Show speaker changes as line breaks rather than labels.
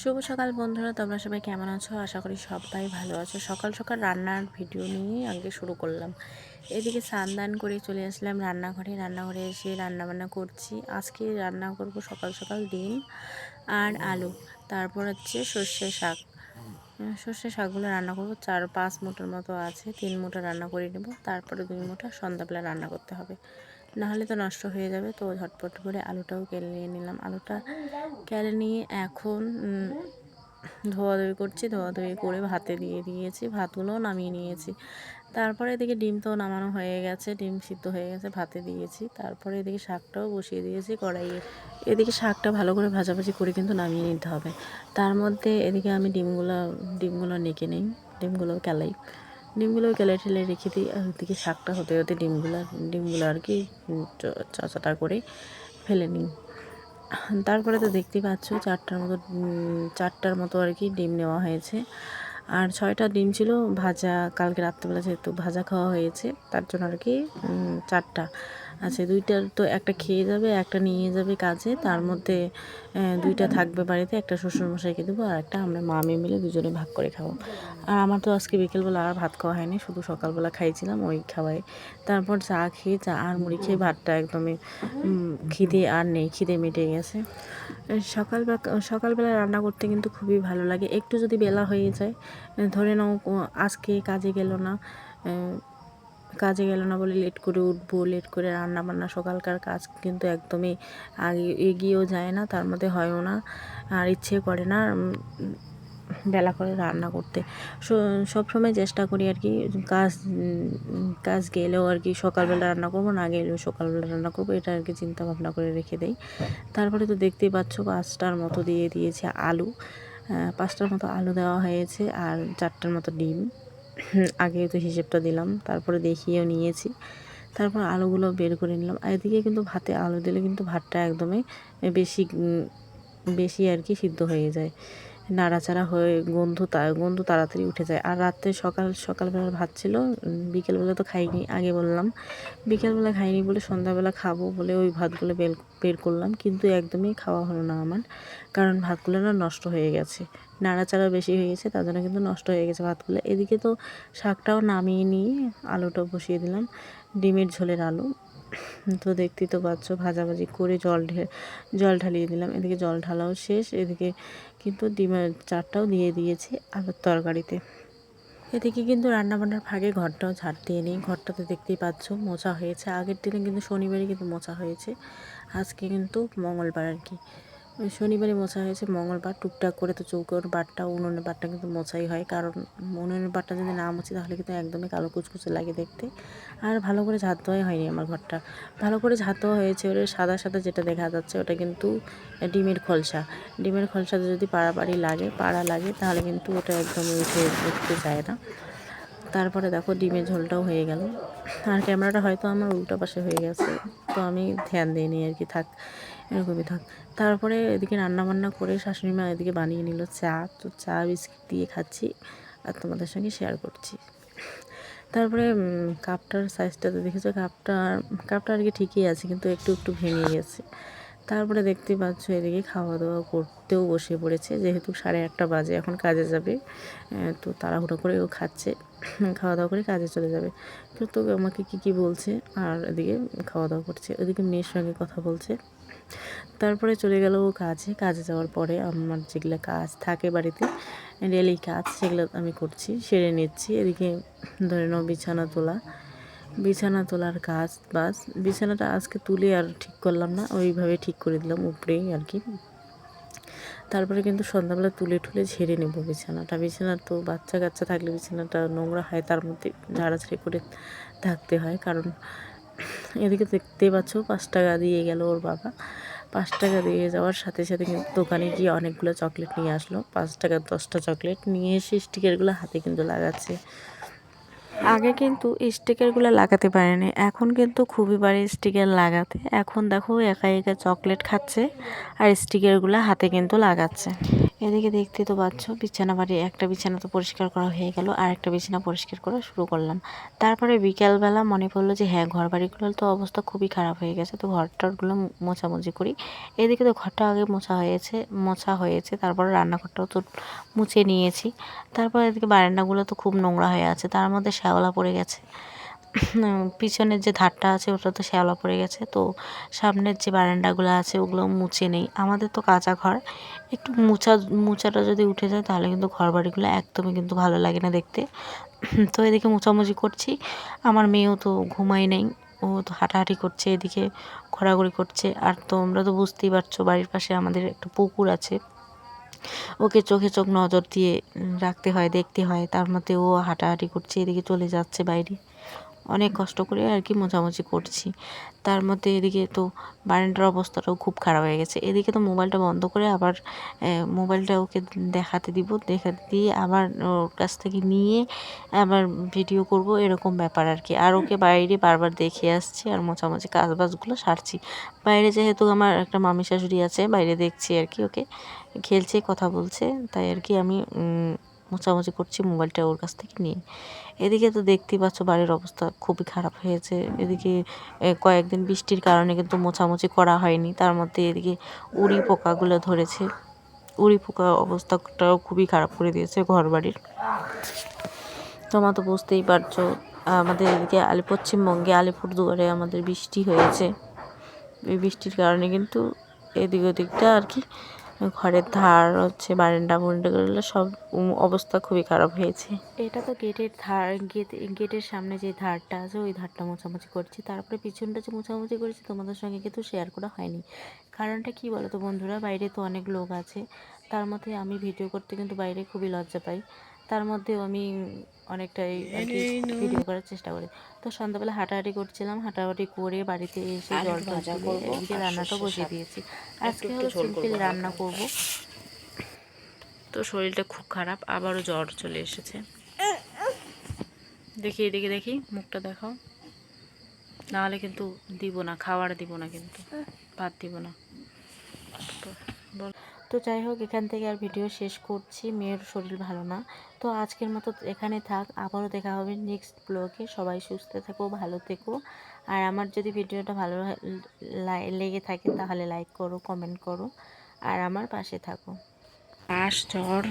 শুভ সকাল বন্ধুরা, তোমরা সবাই কেমন আছো? আশা করি সবাই ভালো আছো। সকাল সকাল রান্নার ভিডিও নিয়ে আগে শুরু করলাম। এদিকে স্নান করে চলে আসলাম রান্নাঘরে। রান্নাঘরে এসে রান্না বান্না করছি। আজকে রান্না করব সকাল সকাল ডিম আর আলু। তারপর হচ্ছে সর্ষে শাক। সর্ষে শাকগুলো রান্না করব। চার পাঁচ মুঠোর মতো আছে। তিন মুঠো রান্না করে নেব। তারপরে দুই মুঠো সন্ধ্যাবেলা রান্না করতে হবে। নাহলে তো নষ্ট হয়ে যাবে। তো ঝটপট করে আলুটাও কেলে নিয়ে নিলাম। আলুটা কেলে নিয়ে এখন ধোয়াধুয়ি করছি। ধোয়াধুয়ি করে ভাতে দিয়ে দিয়েছি। ভাতগুলোও নামিয়ে নিয়েছি। তারপরে এদিকে ডিম তো নামানো হয়ে গেছে। ডিম সিদ্ধ হয়ে গেছে, ভাতে দিয়েছি। তারপরে এদিকে শাকটাও বসিয়ে দিয়েছি কড়াইয়ে। এদিকে শাকটা ভালো করে ভাজাভাজি করে কিন্তু নামিয়ে নিতে হবে। তার মধ্যে এদিকে আমি ডিমগুলো ডিমগুলো নেকে নিই। ডিমগুলো কেলাই। ডিমগুলো গেলে ঠেলে রেখে দিই, আর ওদিকে শাকটা হতে হতে ডিমগুলো ডিমগুলো আর কি চাচাটা করে ফেলে নিই। তারপরে তো দেখতেই পাচ্ছ চারটার মতো চারটার মতো আর কি ডিম নেওয়া হয়েছে। আর ছয়টা ডিম ছিল, ভাজা, কালকে রাত্রেবেলা যেহেতু ভাজা খাওয়া হয়েছে, তার জন্য আর কি চারটা। আচ্ছা দুইটার তো একটা খেয়ে যাবে, একটা নিয়ে যাবে কাজে, তার মধ্যে দুইটা থাকবে বাড়িতে, একটা শ্বশুরমশাইকে দেবো আর একটা আমরা মামি মিলে দুজনে ভাগ করে খাব। আর আমার তো আজকে বিকেলবেলা আর ভাত খাওয়া হয়নি, শুধু সকালবেলা খাইছিলাম ওই খাওয়াই। তারপর চা খেয়ে, চা আর মুড়ি খেয়ে ভাতটা একদমই খিদে আর নেই, খিদে মিটে গেছে। সকাল সকালবেলা রান্না করতে কিন্তু খুবই ভালো লাগে। একটু যদি বেলা হয়ে যায় ধরে নাও আজকে কাজে গেল না কাজে গেল না বলে লেট করে উঠবো লেট করে রান্না বান্না সকালকার কাজ কিন্তু একদমই আগে এগিয়েও যায় না, তার মধ্যে হয়ও না। আর ইচ্ছে করে না বেলা করে রান্না করতে। সবসময় চেষ্টা করি আর কি, কাজ কাজ গেলেও আর কি সকালবেলা রান্না করব, না গেলেও সকালবেলা রান্না করব, এটা আর কি চিন্তা ভাবনা করে রেখে দেই। তারপরে তো দেখতেই পাচ্ছ পাঁচটার মতো দিয়ে দিয়েছে আলু। পাঁচটার মতো আলু দেওয়া হয়েছে, আর চারটার মতো ডিম। আগে তো হিসেবটা দিলাম, তারপরে দেখিয়েও নিয়েছি। তারপর আলুগুলো বের করে নিলাম। আর এদিকে কিন্তু ভাতে আলু দিলে কিন্তু ভাতটা একদমই বেশি বেশি আর কি সিদ্ধ হয়ে যায়। নাড়াচাড়া হয়ে গন্ধ গন্ধ তাড়াতাড়ি উঠে যায়। আর রাত্রে সকাল, সকালবেলা ভাত ছিল বিকেলবেলা তো খাইনি, আগে বললাম। বিকেলবেলা খাইনি বলে সন্ধ্যাবেলা খাব বলে ওই ভাতগুলো বের বের করলাম, কিন্তু একদমই খাওয়া হলো না আমার, কারণ ভাতগুলো না নষ্ট হয়ে গেছে। নাড়াচাড়া বেশি হয়ে গেছে, তার জন্য কিন্তু নষ্ট হয়ে গেছে ভাতগুলো। এদিকে তো শাকটাও নামিয়ে নিয়ে আলুটাও বসিয়ে দিলাম, ডিমের ঝোলের আলু। তো দেখতেই তো পাচ্ছ, ভাজাভাজি করে জল ঢে, জল ঢালিয়ে দিলাম। এদিকে জল ঢালাও শেষ, এদিকে কিন্তু ডিমের চারটাও দিয়ে দিয়েছি আলুর তরকারিতে। এদিকে কিন্তু রান্নাবান্নার ফাঁকে ঘরটাও ঝাড় দিয়ে নিই। ঘরটাতে দেখতেই পাচ্ছ মোছা হয়েছে। আগের দিনে কিন্তু শনিবারই কিন্তু মোছা হয়েছে। আজকে কিন্তু মঙ্গলবার আর কি। শনিবারে মোছা হয়েছে, মঙ্গলবার টুকটাক করে তো চৌকোর বারটা, উনুনের বারটা কিন্তু মোছাই হয়। কারণ উনুনের বারটা যদি না মোছি তাহলে কিন্তু একদমই কালো কুচকুচে লাগে দেখতে। আর ভালো করে ঝাঁত দেওয়াই হয়নি আমার ঘরটা। ভালো করে ঝাঁত দেওয়া হয়েছে ওটা সাদা সাদা যেটা দেখা যাচ্ছে ওটা কিন্তু ডিমের খলসা। ডিমের খলসাতে যদি পাড়াপাড়ি লাগে, পাড়া লাগে, তাহলে কিন্তু ওটা একদমই উঠে উঠতে যায় না। তারপরে দেখো ডিমের ঝোলটাও হয়ে গেল। আর ক্যামেরাটা হয়তো আমার উল্টো পাশে হয়ে গেছে, তো আমি ধ্যান দিইনি আর কি, থাক। এরকমই থাক। তারপরে এদিকে রান্নাবান্না করে শাশুড়ি মা এদিকে বানিয়ে নিল চা। তো চা, বিস্কিট দিয়ে খাচ্ছি আর তোমাদের সঙ্গে শেয়ার করছি। তারপরে কাপটার সাইজটা তো দেখেছ কাপটা কাপটা আর কি ঠিকই আছে, কিন্তু একটু একটু ভেঙে গেছে। তারপরে দেখতে পাচ্ছ এদিকে খাওয়া দাওয়া করতেও বসে পড়েছে, যেহেতু সাড়ে আটটা বাজে, এখন কাজে যাবে। তো তাড়াহুড়ো করে ও খাচ্ছে খাওয়া দাওয়া করে কাজে চলে যাবে। তো আমাকে কি কি বলছে? আর এদিকে খাওয়া দাওয়া করছে। ওদিকে মেয়ের সঙ্গে কথা বলছে। তারপরে চলে গেল ও কাজে। কাজে যাওয়ার পরে আমার যেগুলো কাজ থাকে বাড়িতে ডেলি কাজ সেগুলো আমি করছি, সেরে নিচ্ছি। এদিকে ধরে নাও বিছানা তোলা। বিছানা তোলার কাজ বাস। বিছানাটা আজকে তুলে আর ঠিক করলাম না, ওইভাবে ঠিক করে দিলাম উপরেই আর কি। তারপরে কিন্তু সন্ধ্যাবেলা তুলে ঠুলে ঝেড়ে নেব বিছানাটা। বিছানা তো বাচ্চা কাচ্চা থাকলে বিছানাটা নোংরা হয়, তার মধ্যে ঝাড়াঝাড়ি করে থাকতে হয়। কারণ এদিকে দেখতে পাচ্ছ পাঁচ টাকা দিয়ে গেল ওর বাবা। পাঁচ টাকা দিয়ে যাওয়ার সাথে সাথে কিন্তু দোকানে গিয়ে অনেকগুলো চকলেট নিয়ে আসলো। পাঁচ টাকা দশটা চকলেট নিয়ে এসে স্টিকারগুলো হাতে কিন্তু লাগাচ্ছে। আগে কিন্তু স্টিকারগুলো লাগাতে পারেনি, এখন কিন্তু খুবই পারে স্টিকার লাগাতে। এখন দেখো একা একা চকলেট খাচ্ছে আর স্টিকারগুলো হাতে কিন্তু লাগাচ্ছে। এদিকে দেখতে তো পাচ্ছ, বিছানা বাড়ি, একটা বিছানা তো পরিষ্কার করা হয়ে গেল, আর একটা বিছানা পরিষ্কার করা শুরু করলাম। তারপরে বিকালবেলা মনে পড়ল যে হ্যাঁ ঘর বাড়িগুলোর তো অবস্থা খুবই খারাপ হয়ে গেছে, তো ঘরটারগুলো মোছামুছি করি। এদিকে তো ঘরটা আগে মোছা হয়েছে মোছা হয়েছে, তারপরে রান্নাঘরটাও তো মুছে নিয়েছি। তারপর এদিকে বারান্দাগুলো তো খুব নোংরা হয়ে আছে, তার মধ্যে শ্যাওলা পড়ে গেছে। পিছনের যে ধারটা আছে, ওটা তো শ্যাওলা পড়ে গেছে। তো সামনের যে বারান্দাগুলো আছে, ওগুলো মুছে নেই। আমাদের তো কাঁচা ঘর। একটু মুছা মুচাটা যদি উঠে যায়, তাহলে কিন্তু ঘর বাড়িগুলো একদমই কিন্তু ভালো লাগে না দেখতে। তো এদিকে মোছামুছি করছি। আমার মেয়েও তো ঘুমাই নেই। ও তো হাঁটাহাঁটি করছে, এদিকে ঘোরাঘুরি করছে। আর তোমরা তো বুঝতেই পারছ, বাড়ির পাশে আমাদের একটা পুকুর আছে। ওকে চোখে চোখ নজর দিয়ে রাখতে হয়, দেখতে হয়। তার মধ্যে ও হাঁটাহাঁটি করছে, এদিকে চলে যাচ্ছে বাইরে। অনেক কষ্ট করে আর কি মোছামুছি করছি। তার মধ্যে এদিকে তো বারান্দার অবস্থাটাও খুব খারাপ হয়ে গেছে। এদিকে তো মোবাইলটা বন্ধ করে আবার মোবাইলটা ওকে দেখাতে দিব, দেখাতে দিয়ে আবার ওর কাছ থেকে নিয়ে আবার ভিডিও করব, এরকম ব্যাপার আর কি। আর ওকে বাইরে বারবার দেখে আসছি আর মোছামুছি কাজবাজগুলো সারছি। বাইরে যেহেতু আমার একটা মামি শাশুড়ি আছে, বাইরে দেখছি আর কি ওকে। খেলছে, কথা বলছে, তাই আর কি আমি মোছামুছি করছি, মোবাইলটা ওর কাছ থেকে নিয়ে। এদিকে তো দেখতেই পাচ্ছ বাড়ির অবস্থা খুবই খারাপ হয়েছে। এদিকে কয়েকদিন বৃষ্টির কারণে কিন্তু মোছামুছি করা হয়নি। তার মধ্যে এদিকে উড়ি পোকাগুলো ধরেছে। উড়ি পোকা অবস্থাটাও খুবই খারাপ করে দিয়েছে ঘর বাড়ির তোমরা তো বুঝতেই পারছ, আমাদের এদিকে আলি, পশ্চিমবঙ্গে আলিপুরদুয়ারে আমাদের বৃষ্টি হয়েছে। এই বৃষ্টির কারণে কিন্তু এদিক ওদিকটা আর কি ঘরের ধার হচ্ছে, বারান্দা বুরান্দাগুলো সব অবস্থা খুবই খারাপ হয়েছে। এটা তো গেটের ধার, গেট, গেটের সামনে যে ধারটা আছে, ওই ধারটা মোছামুছি করছি। তারপরে পিছনটা যে মোছামুছি করেছি, তোমাদের সঙ্গে কিন্তু শেয়ার করা হয়নি। কারণটা কি বলো তো বন্ধুরা, বাইরে তো অনেক লোক আছে। তার মধ্যে আমি ভিডিও করতে কিন্তু বাইরে খুবই লজ্জা পাই। তার মধ্যেও আমি অনেকটাই আর কি ভিডিও করার চেষ্টা করি। তো সন্ধ্যাবেলা হাঁটাহাঁটি করছিলাম হাঁটাহাঁটি করে বাড়িতে এসে জল ভাজা এদিকে রান্নাটা বসিয়ে দিয়েছি। আজকে হলো সিম্পল রান্না করব। তো শরীরটা খুব খারাপ আবারও জ্বর চলে এসেছে। দেখি এদিকে দেখি মুখটা দেখাও। নাহলে কিন্তু দিব না খাওয়ার দিব না কিন্তু ভাত দিব না। বল। তো যাই হোক, এখান থেকে আর ভিডিও শেষ করছি। মেয়ের শরীর ভালো না। তো আজকের মতো এখানে থাক। আবারও দেখা হবে নেক্সট ব্লগে সবাই সুস্থ থেকো, ভালো থেকো। আর আমার যদি ভিডিওটা ভালো লেগে থাকে, তাহলে লাইক করো কমেন্ট করো। আর আমার পাশে থাকো। আস জ্বর